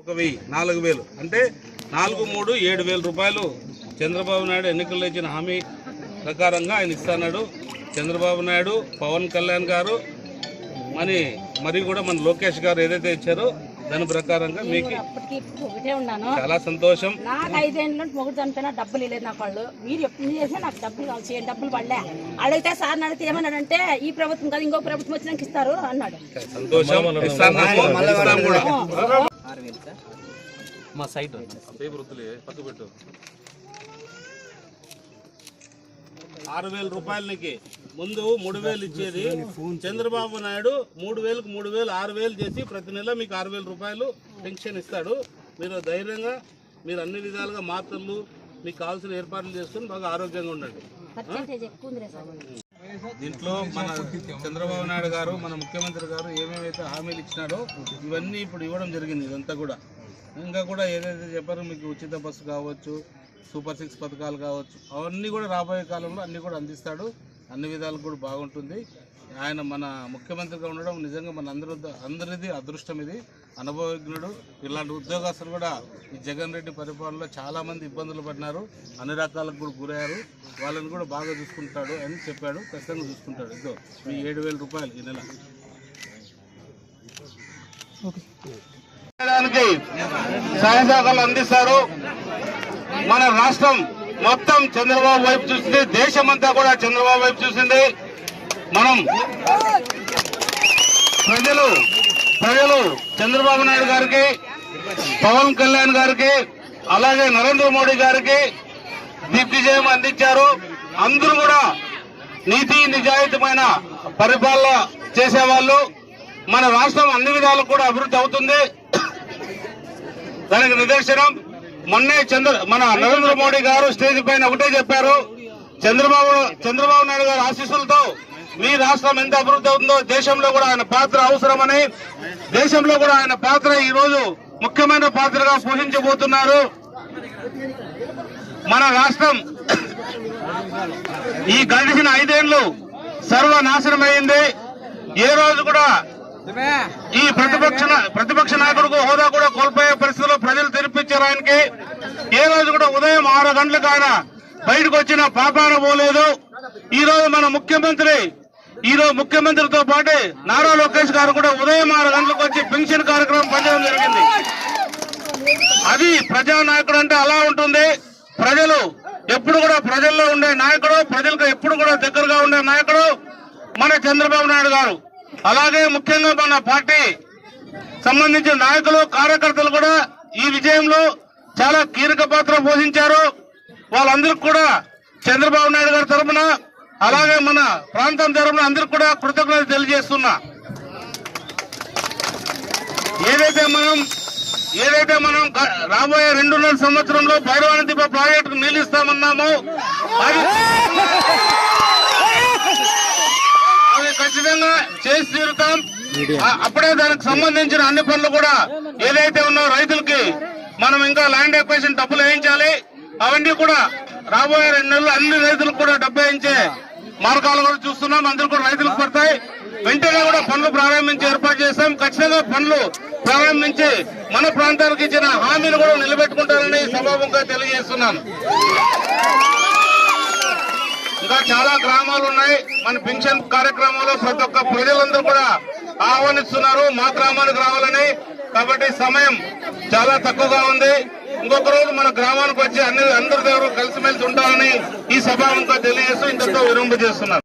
ఒక వెయ్యి నాలుగు వేలు అంటే నాలుగు మూడు ఏడు వేల రూపాయలు చంద్రబాబు నాయుడు ఎన్నికల్లో ఇచ్చిన హామీ ప్రకారంగా ఆయన ఇస్తున్నాడు చంద్రబాబు నాయుడు పవన్ కళ్యాణ్ గారు మరి మరి కూడా మన లోకేష్ గారు ఏదైతే ఇచ్చారో దాని ప్రకారంగా మీకు ఒకటే ఉన్నాను చాలా సంతోషం నాకు ఐదేళ్ళ నుండి మొగుడు చనిపోయినా డబ్బులు ఇవ్వలేదు నాకు వాళ్ళు మీరు ఎప్పుడు చేసినా నాకు డబ్బులు కావాలి చేయండి డబ్బులు పడలే అడిగితే సార్ అడిగితే ఏమన్నాడంటే ఈ ప్రభుత్వం కాదు ఇంకో ప్రభుత్వం వచ్చినాక ఇస్తారు అన్నాడు సంతోషం మా సైట్ పేపర్ వద్దులే పక్క పెట్టు. ఆరు వేల రూపాయలకి ముందు మూడు వేలు ఇచ్చేది చంద్రబాబు నాయుడు మూడు వేలకు మూడు వేలు ఆరు వేలు చేసి ప్రతి నెల మీకు ఆరు వేల రూపాయలు పెన్షన్ ఇస్తాడు. మీరు ధైర్యంగా మీరు అన్ని విధాలుగా మాత్రలు మీకు కావాల్సిన ఏర్పాట్లు చేసుకుని బాగా ఆరోగ్యంగా ఉండండి. దీంట్లో మన చంద్రబాబు నాయుడు గారు మన ముఖ్యమంత్రి గారు ఏమేమైతే హామీలు ఇచ్చినారో ఇవన్నీ ఇప్పుడు ఇవ్వడం జరిగింది ఇదంతా కూడా. ఇంకా కూడా ఏదైతే చెప్పారో మీకు ఉచిత బస్సు కావచ్చు సూపర్ సిక్స్ పథకాలు కావచ్చు అవన్నీ కూడా రాబోయే కాలంలో అన్నీ కూడా అందిస్తాడు. అన్ని విధాలు కూడా బాగుంటుంది. ఆయన మన ముఖ్యమంత్రిగా ఉండడం నిజంగా మన అందరూ అందరిది అదృష్టం ఇది. అనుభవజ్ఞుడు. ఇలాంటి ఉద్యోగస్తులు కూడా ఈ జగన్ రెడ్డి పరిపాలనలో చాలామంది ఇబ్బందులు పడినారు. అన్ని రకాలకు కూడా గురయ్యారు. వాళ్ళని కూడా బాగా చూసుకుంటాడు అని చెప్పాడు. ఖచ్చితంగా చూసుకుంటాడు. ఇదో మీ ఏడు వేల రూపాయలు ఈ నెల. చేయడానికి సహాయ సహకారాలు అందిస్తారు. మన రాష్ట్రం మొత్తం చంద్రబాబు వైపు చూసింది. దేశమంతా కూడా చంద్రబాబు వైపు చూసింది. మనం ప్రజలు ప్రజలు చంద్రబాబు నాయుడు గారికి పవన్ కళ్యాణ్ గారికి అలాగే నరేంద్ర మోడీ గారికి దిగ్విజయం అందించారు. అందరూ కూడా నీతి నిజాయితీమైన పరిపాలన చేసేవాళ్ళు. మన రాష్ట్రం అన్ని విధాలు కూడా అభివృద్ధి అవుతుంది. దానికి నిదర్శనం. మొన్నే చంద్ర మన నరేంద్ర మోడీ గారు స్టేజ్ పైన ఒకటే చెప్పారు. చంద్రబాబు చంద్రబాబు నాయుడు గారి ఆశీస్సులతో మీ రాష్ట్రం ఎంత అభివృద్ధి అవుతుందో దేశంలో కూడా ఆయన పాత్ర అవసరమని దేశంలో కూడా ఆయన పాత్ర ఈ రోజు ముఖ్యమైన పాత్రగా పోషించబోతున్నారు. మన రాష్ట్రం ఈ గడిచిన ఐదేళ్ళు సర్వనాశనమైంది. ఏ రోజు కూడా ఈ ప్రతిపక్ష ప్రతిపక్ష నాయకుడికి హోదా కూడా కోల్పోయే పరిస్థితిలో ప్రజలు తెరిపించారు ఆయనకి. ఏ రోజు కూడా ఉదయం ఆరు గంటలకు ఆయన బయటకు వచ్చిన పాపాన పోలేదు. ఈ రోజు మన ముఖ్యమంత్రి ఈ రోజు ముఖ్యమంత్రితో పాటు నారా లోకేష్ గారు కూడా ఉదయం ఆరు గంటలకు వచ్చి పెన్షన్ కార్యక్రమం పంచడం జరిగింది. అది ప్రజా నాయకుడు అంటే అలా ఉంటుంది. ప్రజలు ఎప్పుడు కూడా ప్రజల్లో ఉండే నాయకుడు ప్రజలకు ఎప్పుడు కూడా దగ్గరగా ఉండే నాయకుడు మన చంద్రబాబు నాయుడు గారు. అలాగే ముఖ్యంగా మన పార్టీ సంబంధించిన నాయకులు కార్యకర్తలు కూడా ఈ విజయంలో చాలా కీలక పాత్ర పోషించారు. వాళ్ళందరికీ కూడా చంద్రబాబు నాయుడు గారి తరఫున అలాగే మన ప్రాంతం తరఫున అందరికి కూడా కృతజ్ఞత తెలియజేస్తున్నా. ఏదైతే మనం ఏదైతే మనం రాబోయే రెండున్నర సంవత్సరంలో భైరవాన దీప ప్రాజెక్టు నిలుస్తామన్నామో అది అది ఖచ్చితంగా చేసి తీరుతాం. అప్పుడే దానికి సంబంధించిన అన్ని పనులు కూడా ఏదైతే ఉన్నాయో రైతులకి మనం ఇంకా ల్యాండ్ ఎక్వేషన్ డబ్బులు వేయించాలి. అవన్నీ కూడా రాబోయే రెండు నెలలు అన్ని రైతులకు కూడా డబ్బు వేయించే మార్గాలు కూడా చూస్తున్నాం. అందరూ కూడా రైతులకు పడతాయి. వెంటనే కూడా పనులు ప్రారంభించి ఏర్పాటు చేస్తాం. ఖచ్చితంగా పనులు ప్రారంభించి మన ప్రాంతానికి ఇచ్చిన హామీలు కూడా నిలబెట్టుకుంటారని సభాముఖంగా తెలియజేస్తున్నాను. ఇంకా చాలా గ్రామాలు ఉన్నాయి. మన పెన్షన్ కార్యక్రమంలో ప్రతి ఒక్క ప్రజలందరూ కూడా ఆహ్వానిస్తున్నారు. మా గ్రామానికి రావాలని కాబట్టి సమయం చాలా తక్కువగా ఉంది. ఇంకొక రోజు మన గ్రామానికి వచ్చి అన్ని అందరి దగ్గర కలిసిమెలిసి ఉండాలని ఈ సభాముఖంగా తెలియజేస్తూ ఇంతతో విరంభ చేస్తున్నారు